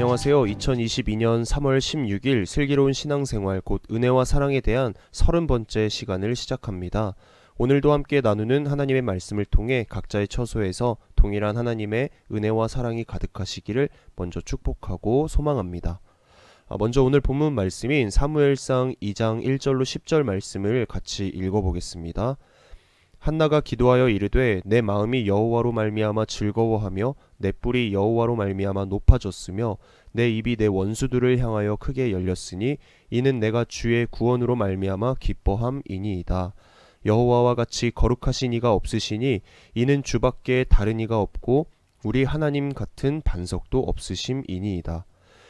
안녕하세요. 2022년 3월 16일 슬기로운 신앙생활 곧 은혜와 사랑에 대한 30번째 시간을 시작합니다. 오늘도 함께 나누는 하나님의 말씀을 통해 각자의 처소에서 동일한 하나님의 은혜와 사랑이 가득하시기를 먼저 축복하고 소망합니다. 아, 먼저 오늘 본문 말씀인 사무엘상 2장 1절로 10절 말씀을 같이 읽어보겠습니다. 한나가 기도하여 이르되 내 마음이 여호와로 말미암아 즐거워하며 내 뿔이 여호와로 말미암아 높아졌으며 내 입이 내 원수들을 향하여 크게 열렸으니 이는 내가 주의 구원으로 말미암아 기뻐함이니이다. 여호와와 같이 거룩하신 이가 없으시니 이는 주밖에 다른 이가 없고 우리 하나님 같은 반석도 없으심이니이다.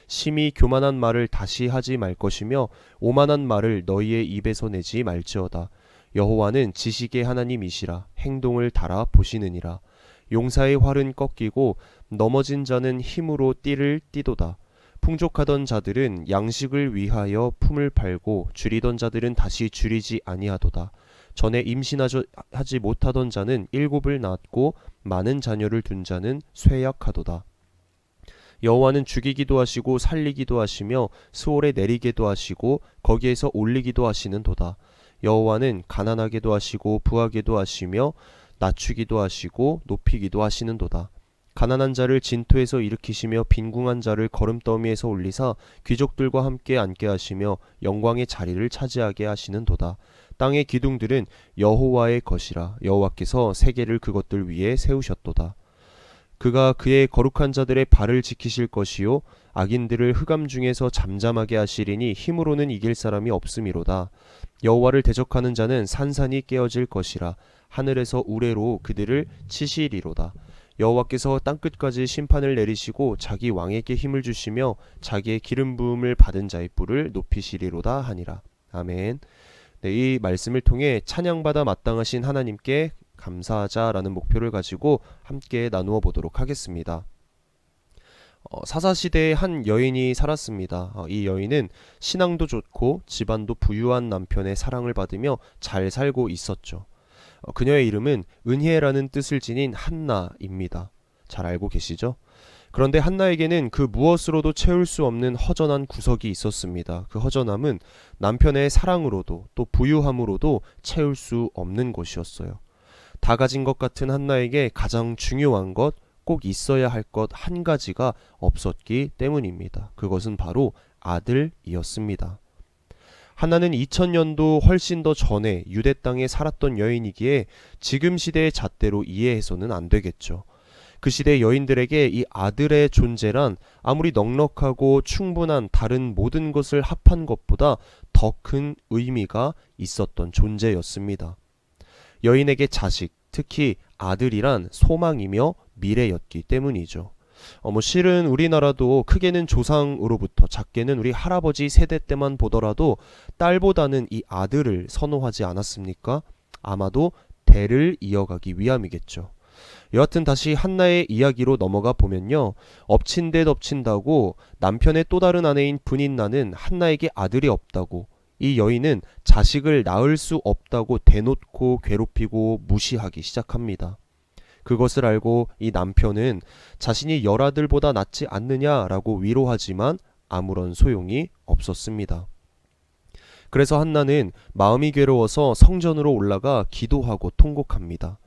심히 교만한 말을 다시 하지 말 것이며 오만한 말을 너희의 입에서 내지 말지어다. 여호와는 지식의 하나님이시라 행동을 달아 보시느니라. 용사의 활은 꺾이고 넘어진 자는 힘으로 띠를 띠도다. 풍족하던 자들은 양식을 위하여 품을 팔고 줄이던 자들은 다시 줄이지 아니하도다. 전에 임신하지 못하던 자는 일곱을 낳았고 많은 자녀를 둔 자는 쇠약하도다. 여호와는 죽이기도 하시고 살리기도 하시며 스올에 내리게도 하시고 거기에서 올리기도 하시는 도다 여호와는 가난하게도 하시고 부하게도 하시며 낮추기도 하시고 높이기도 하시는도다. 가난한 자를 진토에서 일으키시며 빈궁한 자를 걸음더미에서 올리사 귀족들과 함께 앉게 하시며 영광의 자리를 차지하게 하시는도다. 땅의 기둥들은 여호와의 것이라 여호와께서 세계를 그것들 위에 세우셨도다. 그가 그의 거룩한 자들의 발을 지키실 것이요 악인들을 흑암 중에서 잠잠하게 하시리니 힘으로는 이길 사람이 없음이로다. 여호와를 대적하는 자는 산산이 깨어질 것이라 하늘에서 우레로 그들을 치시리로다. 여호와께서 땅 끝까지 심판을 내리시고 자기 왕에게 힘을 주시며 자기의 기름 부음을 받은 자의 뿔을 높이시리로다 하니라. 아멘. 네, 이 말씀을 통해 찬양받아 마땅하신 하나님께 감사하자라는 목표를 가지고 함께 나누어 보도록 하겠습니다. 어, 사사시대에 한 여인이 살았습니다. 어, 이 여인은 신앙도 좋고 집안도 부유한 남편의 사랑을 받으며 잘 살고 있었죠. 어, 그녀의 이름은 은혜라는 뜻을 지닌 한나입니다. 잘 알고 계시죠? 그런데 한나에게는 그 무엇으로도 채울 수 없는 허전한 구석이 있었습니다. 그 허전함은 남편의 사랑으로도 또 부유함으로도 채울 수 없는 것이었어요. 다 가진 것 같은 한나에게 가장 중요한 것, 꼭 있어야 할 것 한 가지가 없었기 때문입니다. 그것은 바로 아들이었습니다. 하나는 2000년도 훨씬 더 전에 유대 땅에 살았던 여인이기에 지금 시대의 잣대로 이해해서는 안 되겠죠. 그 시대 여인들에게 이 아들의 존재란 아무리 넉넉하고 충분한 다른 모든 것을 합한 것보다 더 큰 의미가 있었던 존재였습니다. 여인에게 자식, 특히 아들이란 소망이며 미래였기 때문이죠. 어, 뭐 실은 우리나라도 크게는 조상으로부터 작게는 우리 할아버지 세대 때만 보더라도 딸보다는 이 아들을 선호하지 않았습니까? 아마도 대를 이어가기 위함이겠죠. 여하튼 다시 한나의 이야기로 넘어가 보면요. 엎친 데 덮친다고 남편의 또 다른 아내인 분인 나는 한나에게 아들이 없다고 이 여인은 자식을 낳을 수 없다고 대놓고 괴롭히고 무시하기 시작합니다. 그것을 알고 이 남편은 자신이 열아들보다 낫지 않느냐라고 위로하지만 아무런 소용이 없었습니다. 그래서 한나는 마음이 괴로워서 성전으로 올라가 기도하고 통곡합니다.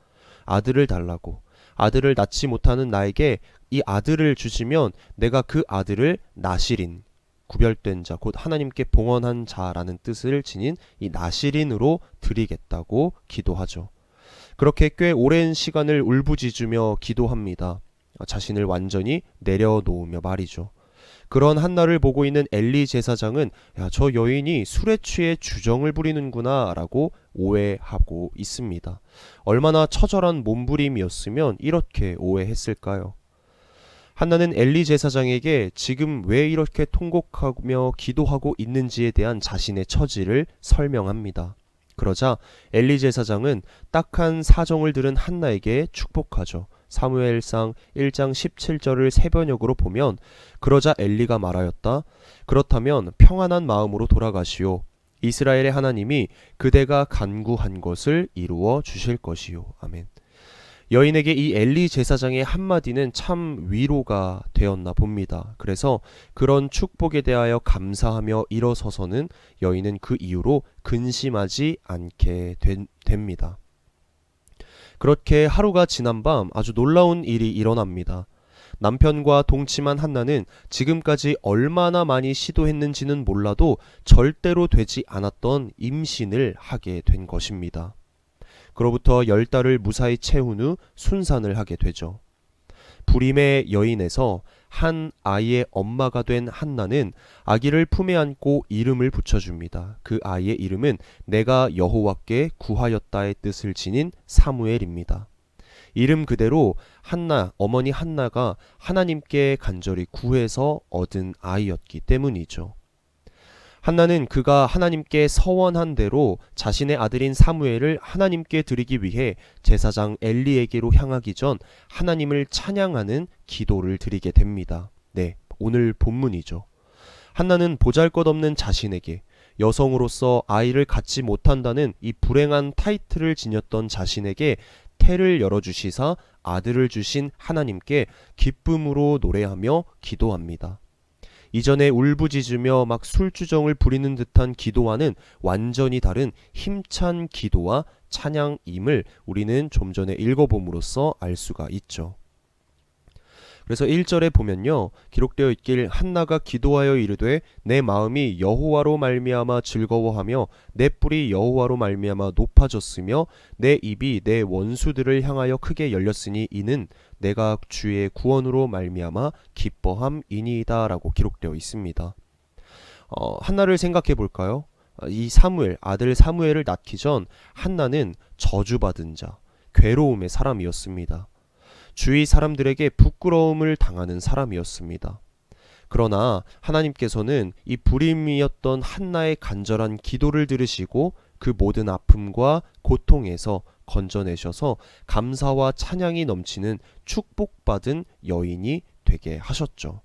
아들을 달라고. 아들을 낳지 못하는 나에게 이 아들을 주시면 내가 그 아들을 나시린 구별된 자, 곧 하나님께 봉헌한 자라는 뜻을 지닌 이 나시린으로 드리겠다고 기도하죠. 그렇게 꽤 오랜 시간을 울부짖으며 기도합니다. 자신을 완전히 내려놓으며 말이죠. 그런 한나를 보고 있는 엘리 제사장은 야, 저 여인이 술에 취해 주정을 부리는구나 라고 오해하고 있습니다. 얼마나 처절한 몸부림이었으면 이렇게 오해했을까요? 한나는 엘리 제사장에게 지금 왜 이렇게 통곡하며 기도하고 있는지에 대한 자신의 처지를 설명합니다. 그러자 엘리 제사장은 딱한 사정을 들은 한나에게 축복하죠. 사무엘상 1장 17절을 세번역으로 보면 그러자 엘리가 말하였다. 그렇다면 평안한 마음으로 돌아가시오. 이스라엘의 하나님이 그대가 간구한 것을 이루어 주실 것이요. 아멘. 여인에게 이 엘리 제사장의 한마디는 참 위로가 되었나 봅니다. 그래서 그런 축복에 대하여 감사하며 일어서서는 여인은 그 이후로 근심하지 않게 된- 됩니다. 그렇게 하루가 지난 밤 아주 놀라운 일이 일어납니다. 남편과 동침한 한나는 지금까지 얼마나 많이 시도했는지는 몰라도 절대로 되지 않았던 임신을 하게 된 것입니다. 그로부터 열 달을 무사히 채운 후 순산을 하게 되죠. 불임의 여인에서 한 아이의 엄마가 된 한나는 아기를 품에 안고 이름을 붙여줍니다. 그 아이의 이름은 내가 여호와께 구하였다의 뜻을 지닌 사무엘입니다. 이름 그대로 한나, 어머니 한나가 하나님께 간절히 구해서 얻은 아이였기 때문이죠. 한나는 그가 하나님께 서원한 대로 자신의 아들인 사무엘을 하나님께 드리기 위해 제사장 엘리에게로 향하기 전 하나님을 찬양하는 기도를 드리게 됩니다. 네, 오늘 본문이죠. 한나는 보잘 것 없는 자신에게 여성으로서 아이를 갖지 못한다는 이 불행한 타이틀을 지녔던 자신에게 태를 열어주시사 아들을 주신 하나님께 기쁨으로 노래하며 기도합니다. 이전에 울부짖으며 막 술주정을 부리는 듯한 기도와는 완전히 다른 힘찬 기도와 찬양임을 우리는 좀 전에 읽어봄으로써 알 수가 있죠. 그래서 1절에 보면요. 기록되어 있길 한나가 기도하여 이르되 내 마음이 여호와로 말미암아 즐거워하며 내 뿔이 여호와로 말미암아 높아졌으며 내 입이 내 원수들을 향하여 크게 열렸으니 이는 내가 주의 구원으로 말미암아 기뻐함이니이다라고 기록되어 있습니다. 어, 한나를 생각해 볼까요? 어, 이 사무엘 아들 사무엘을 낳기 전 한나는 저주받은 자, 괴로움의 사람이었습니다. 주위 사람들에게 부끄러움을 당하는 사람이었습니다. 그러나 하나님께서는 이 불임이었던 한나의 간절한 기도를 들으시고 그 모든 아픔과 고통에서 건져내셔서 감사와 찬양이 넘치는 축복받은 여인이 되게 하셨죠.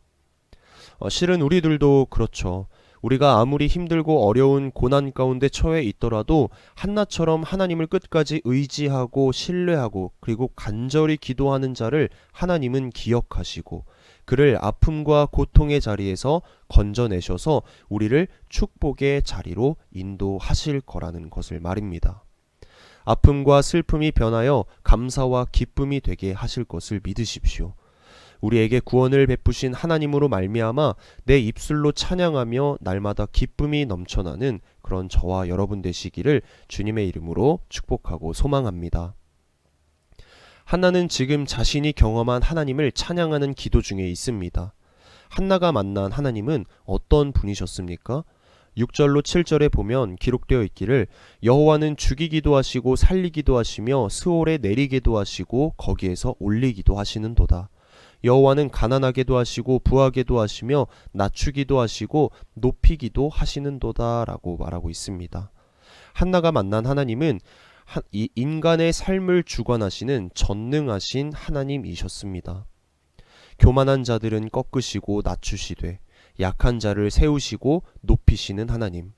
어, 실은 우리들도 그렇죠. 우리가 아무리 힘들고 어려운 고난 가운데 처해 있더라도 한나처럼 하나님을 끝까지 의지하고 신뢰하고 그리고 간절히 기도하는 자를 하나님은 기억하시고 그를 아픔과 고통의 자리에서 건져내셔서 우리를 축복의 자리로 인도하실 거라는 것을 말입니다. 아픔과 슬픔이 변하여 감사와 기쁨이 되게 하실 것을 믿으십시오. 우리에게 구원을 베푸신 하나님으로 말미암아 내 입술로 찬양하며 날마다 기쁨이 넘쳐나는 그런 저와 여러분 되시기를 주님의 이름으로 축복하고 소망합니다. 한나는 지금 자신이 경험한 하나님을 찬양하는 기도 중에 있습니다. 한나가 만난 하나님은 어떤 분이셨습니까? 6절로 7절에 보면 기록되어 있기를 여호와는 죽이기도 하시고 살리기도 하시며 스올에 내리기도 하시고 거기에서 올리기도 하시는도다. 여호와는 가난하게도 하시고 부하게도 하시며 낮추기도 하시고 높이기도 하시는도다라고 말하고 있습니다. 한나가 만난 하나님은 이 인간의 삶을 주관하시는 전능하신 하나님이셨습니다. 교만한 자들은 꺾으시고 낮추시되 약한 자를 세우시고 높이시는 하나님.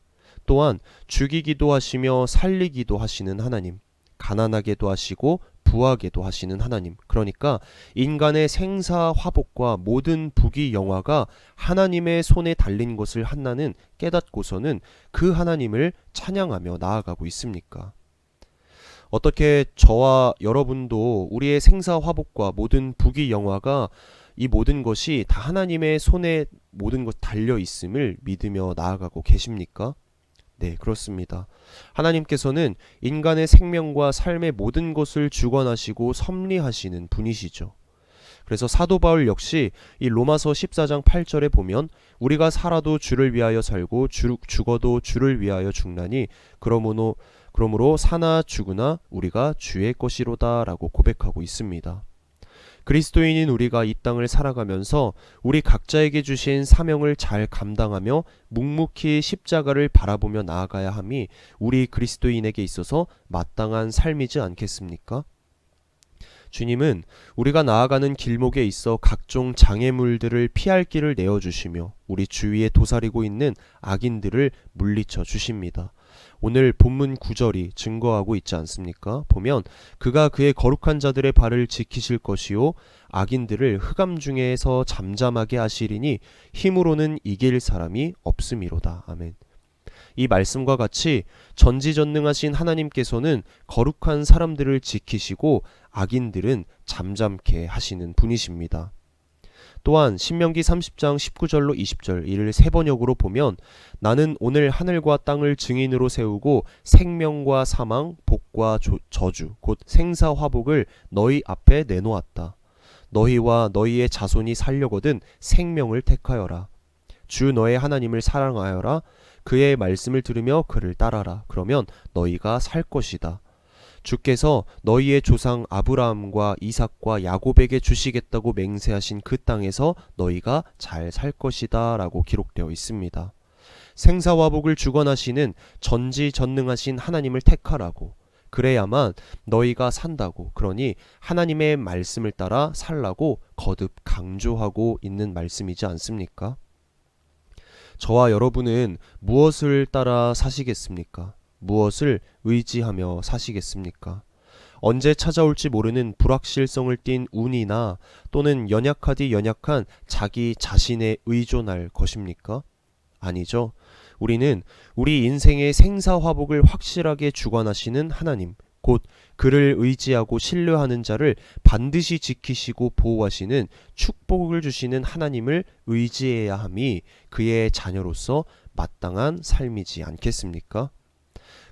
또한 죽이기도 하시며 살리기도 하시는 하나님. 가난하게도 하시고 부하게도 하시는 하나님. 그러니까 인간의 생사 화복과 모든 부귀 영화가 하나님의 손에 달린 것을 한나는 깨닫고서는 그 하나님을 찬양하며 나아가고 있습니까? 어떻게 저와 여러분도 우리의 생사 화복과 모든 부귀 영화가 이 모든 것이 다 하나님의 손에 모든 것 달려 있음을 믿으며 나아가고 계십니까? 네, 그렇습니다. 하나님께서는 인간의 생명과 삶의 모든 것을 주관하시고 섭리하시는 분이시죠. 그래서 사도 바울 역시 이 로마서 14장 8절에 보면 우리가 살아도 주를 위하여 살고 주, 죽어도 주를 위하여 죽나니 그러므로 그러므로 사나 죽으나 우리가 주의 것이로다라고 고백하고 있습니다. 그리스도인인 우리가 이 땅을 살아가면서 우리 각자에게 주신 사명을 잘 감당하며 묵묵히 십자가를 바라보며 나아가야 함이 우리 그리스도인에게 있어서 마땅한 삶이지 않겠습니까? 주님은 우리가 나아가는 길목에 있어 각종 장애물들을 피할 길을 내어주시며 우리 주위에 도사리고 있는 악인들을 물리쳐 주십니다. 오늘 본문 구절이 증거하고 있지 않습니까? 보면 그가 그의 거룩한 자들의 발을 지키실 것이요 악인들을 흑암 중에서 잠잠하게 하시리니 힘으로는 이길 사람이 없음이로다. 아멘. 이 말씀과 같이 전지전능하신 하나님께서는 거룩한 사람들을 지키시고 악인들은 잠잠케 하시는 분이십니다. 또한 신명기 30장 19절로 20절 이를 세 번역으로 보면 나는 오늘 하늘과 땅을 증인으로 세우고 생명과 사망, 복과 조- 저주, 곧 생사 화복을 너희 앞에 내놓았다. 너희와 너희의 자손이 살려거든 생명을 택하여라. 주 너의 하나님을 사랑하여라. 그의 말씀을 들으며 그를 따라라. 그러면 너희가 살 것이다. 주께서 너희의 조상 아브라함과 이삭과 야곱에게 주시겠다고 맹세하신 그 땅에서 너희가 잘 살 것이다 라고 기록되어 있습니다. 생사화복을 주관하시는 전지전능하신 하나님을 택하라고 그래야만 너희가 산다고 그러니 하나님의 말씀을 따라 살라고 거듭 강조하고 있는 말씀이지 않습니까? 저와 여러분은 무엇을 따라 사시겠습니까? 무엇을 의지하며 사시겠습니까? 언제 찾아올지 모르는 불확실성을 띤 운이나 또는 연약하디 연약한 자기 자신에 의존할 것입니까? 아니죠. 우리는 우리 인생의 생사화복을 확실하게 주관하시는 하나님, 곧 그를 의지하고 신뢰하는 자를 반드시 지키시고 보호하시는 축복을 주시는 하나님을 의지해야 함이 그의 자녀로서 마땅한 삶이지 않겠습니까?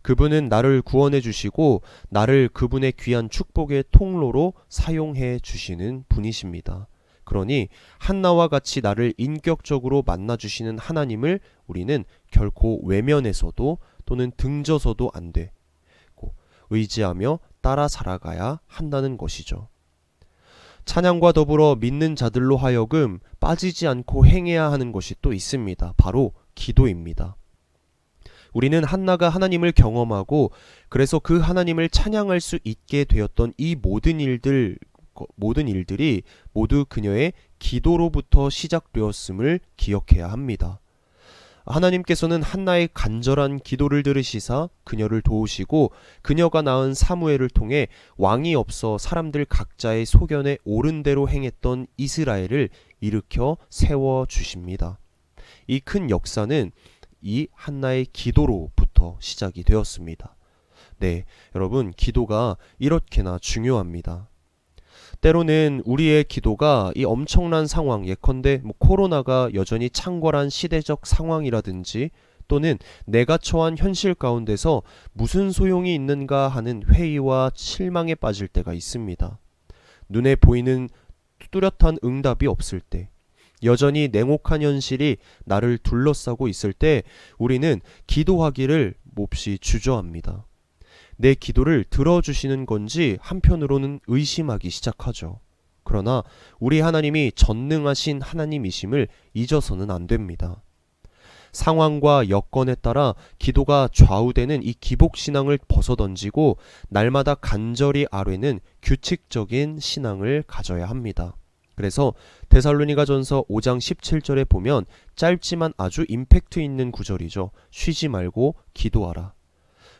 그분은 나를 구원해 주시고 나를 그분의 귀한 축복의 통로로 사용해 주시는 분이십니다. 그러니 한나와 같이 나를 인격적으로 만나 주시는 하나님을 우리는 결코 외면해서도 또는 등져서도 안 되고 의지하며 따라 살아가야 한다는 것이죠. 찬양과 더불어 믿는 자들로 하여금 빠지지 않고 행해야 하는 것이 또 있습니다. 바로 기도입니다. 우리는 한나가 하나님을 경험하고 그래서 그 하나님을 찬양할 수 있게 되었던 이 모든 일들 모든 일들이 모두 그녀의 기도로부터 시작되었음을 기억해야 합니다. 하나님께서는 한나의 간절한 기도를 들으시사 그녀를 도우시고 그녀가 낳은 사무엘을 통해 왕이 없어 사람들 각자의 소견에 옳은 대로 행했던 이스라엘을 일으켜 세워 주십니다. 이 큰 역사는 이 한나의 기도로부터 시작이 되었습니다. 네, 여러분, 기도가 이렇게나 중요합니다. 때로는 우리의 기도가 이 엄청난 상황, 예컨대 뭐 코로나가 여전히 창궐한 시대적 상황이라든지 또는 내가 처한 현실 가운데서 무슨 소용이 있는가 하는 회의와 실망에 빠질 때가 있습니다. 눈에 보이는 뚜렷한 응답이 없을 때, 여전히 냉혹한 현실이 나를 둘러싸고 있을 때 우리는 기도하기를 몹시 주저합니다. 내 기도를 들어주시는 건지 한편으로는 의심하기 시작하죠. 그러나 우리 하나님이 전능하신 하나님이심을 잊어서는 안 됩니다. 상황과 여건에 따라 기도가 좌우되는 이 기복신앙을 벗어던지고 날마다 간절히 아뢰는 규칙적인 신앙을 가져야 합니다. 그래서 데살로니가 전서 5장 17절에 보면 짧지만 아주 임팩트 있는 구절이죠. 쉬지 말고 기도하라.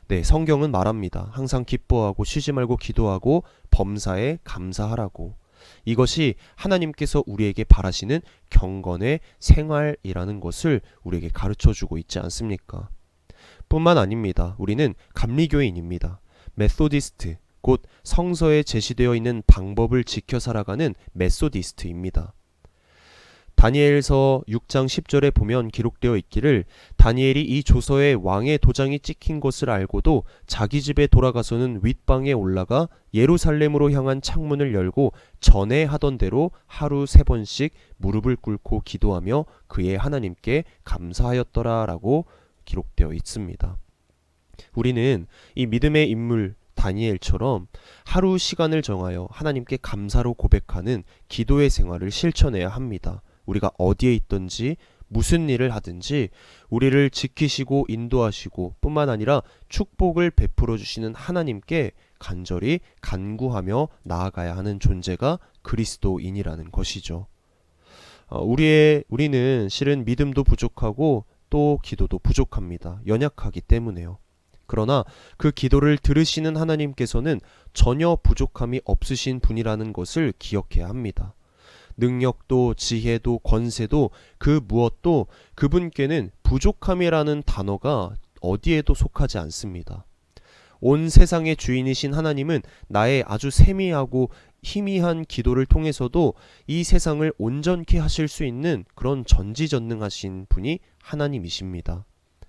네, 성경은 말합니다. 항상 기뻐하고 쉬지 말고 기도하고 범사에 감사하라고. 이것이 하나님께서 우리에게 바라시는 경건의 생활이라는 것을 우리에게 가르쳐 주고 있지 않습니까? 뿐만 아닙니다. 우리는 감리교인입니다. 메소디스트, 곧 성서에 제시되어 있는 방법을 지켜 살아가는 메소디스트입니다. 다니엘서 6장 10절에 보면 기록되어 있기를 다니엘이 이 조서에 왕의 도장이 찍힌 것을 알고도 자기 집에 돌아가서는 윗방에 올라가 예루살렘으로 향한 창문을 열고 전에 하던 대로 하루 세 번씩 무릎을 꿇고 기도하며 그의 하나님께 감사하였더라라고 기록되어 있습니다. 우리는 이 믿음의 인물 다니엘처럼 하루 시간을 정하여 하나님께 감사로 고백하는 기도의 생활을 실천해야 합니다. 우리가 어디에 있든지 무슨 일을 하든지 우리를 지키시고 인도하시고 뿐만 아니라 축복을 베풀어 주시는 하나님께 간절히 간구하며 나아가야 하는 존재가 그리스도인이라는 것이죠. 어, 우리의 우리는 실은 믿음도 부족하고 또 기도도 부족합니다. 연약하기 때문에요. 그러나 그 기도를 들으시는 하나님께서는 전혀 부족함이 없으신 분이라는 것을 기억해야 합니다. 능력도 지혜도 권세도 그 무엇도 그분께는 부족함이라는 단어가 어디에도 속하지 않습니다. 온 세상의 주인이신 하나님은 나의 아주 세미하고 희미한 기도를 통해서도 이 세상을 온전케 하실 수 있는 그런 전지전능하신 분이 하나님이십니다.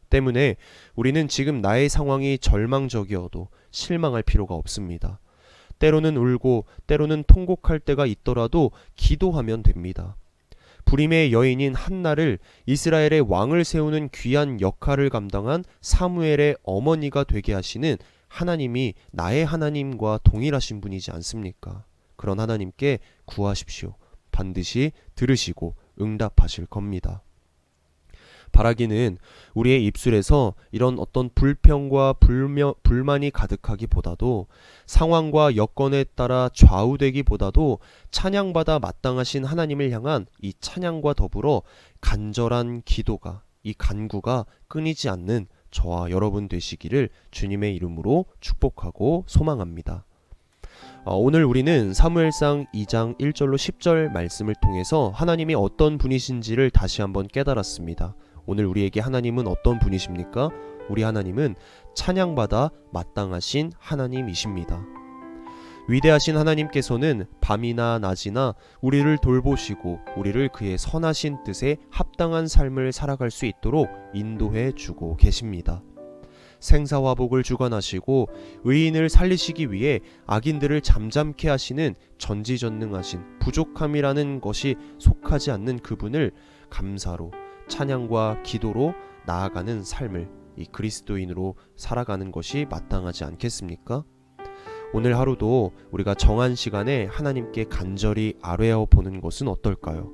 때문에 우리는 지금 나의 상황이 절망적이어도 실망할 필요가 없습니다. 때로는 울고 때로는 통곡할 때가 있더라도 기도하면 됩니다. 부림의 여인인 한나를 이스라엘의 왕을 세우는 귀한 역할을 감당한 사무엘의 어머니가 되게 하시는 하나님이 나의 하나님과 동일하신 분이지 않습니까? 그런 하나님께 구하십시오. 반드시 들으시고 응답하실 겁니다. 바라기는 우리의 입술에서 이런 어떤 불평과 불며, 불만이 가득하기보다도 상황과 여건에 따라 좌우되기보다도 찬양받아 마땅하신 하나님을 향한 이 찬양과 더불어 간절한 기도가 이 간구가 끊이지 않는 저와 여러분 되시기를 주님의 이름으로 축복하고 소망합니다. 어, 오늘 우리는 사무엘상 2장 1절로 10절 말씀을 통해서 하나님이 어떤 분이신지를 다시 한번 깨달았습니다. 오늘 우리에게 하나님은 어떤 분이십니까? 우리 하나님은 찬양받아 마땅하신 하나님이십니다. 위대하신 하나님께서는 밤이나 낮이나 우리를 돌보시고 우리를 그의 선하신 뜻에 합당한 삶을 살아갈 수 있도록 인도해 주고 계십니다. 생사화복을 주관하시고 의인을 살리시기 위해 악인들을 잠잠케 하시는 전지전능하신 부족함이라는 것이 속하지 않는 그분을 감사로 찬양과 기도로 나아가는 삶을 이 그리스도인으로 살아가는 것이 마땅하지 않겠습니까? 오늘 하루도 우리가 정한 시간에 하나님께 간절히 아뢰어 보는 것은 어떨까요?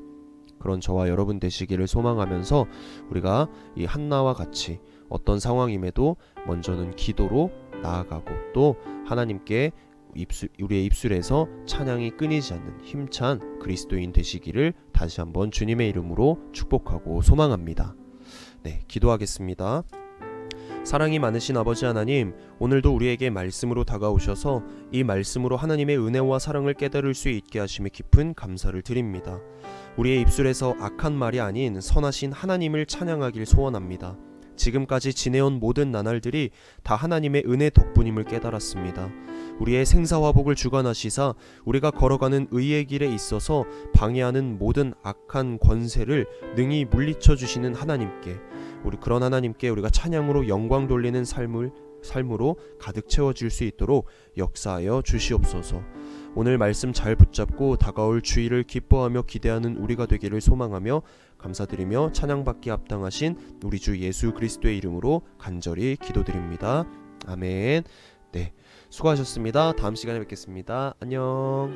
그런 저와 여러분 되시기를 소망하면서 우리가 이 한나와 같이 어떤 상황임에도 먼저는 기도로 나아가고 또 하나님께 입술, 우리의 입술에서 찬양이 끊이지 않는 힘찬 그리스도인 되시기를 다시 한번 주님의 이름으로 축복하고 소망합니다. 네, 기도하겠습니다. 사랑이 많으신 아버지 하나님, 오늘도 우리에게 말씀으로 다가오셔서 이 말씀으로 하나님의 은혜와 사랑을 깨달을 수 있게 하심에 깊은 감사를 드립니다. 우리의 입술에서 악한 말이 아닌 선하신 하나님을 찬양하길 소원합니다. 지금까지 지내온 모든 나날들이 다 하나님의 은혜 덕분임을 깨달았습니다. 우리의 생사화복을 주관하시사 우리가 걸어가는 의의 길에 있어서 방해하는 모든 악한 권세를 능히 물리쳐 주시는 하나님께 우리 그런 하나님께 우리가 찬양으로 영광 돌리는 삶을 삶으로 가득 채워질 수 있도록 역사하여 주시옵소서. 오늘 말씀 잘 붙잡고 다가올 주의를 기뻐하며 기대하는 우리가 되기를 소망하며 감사드리며 찬양받기 합당하신 우리 주 예수 그리스도의 이름으로 간절히 기도드립니다. 아멘. 네. 수고하셨습니다. 다음 시간에 뵙겠습니다. 안녕.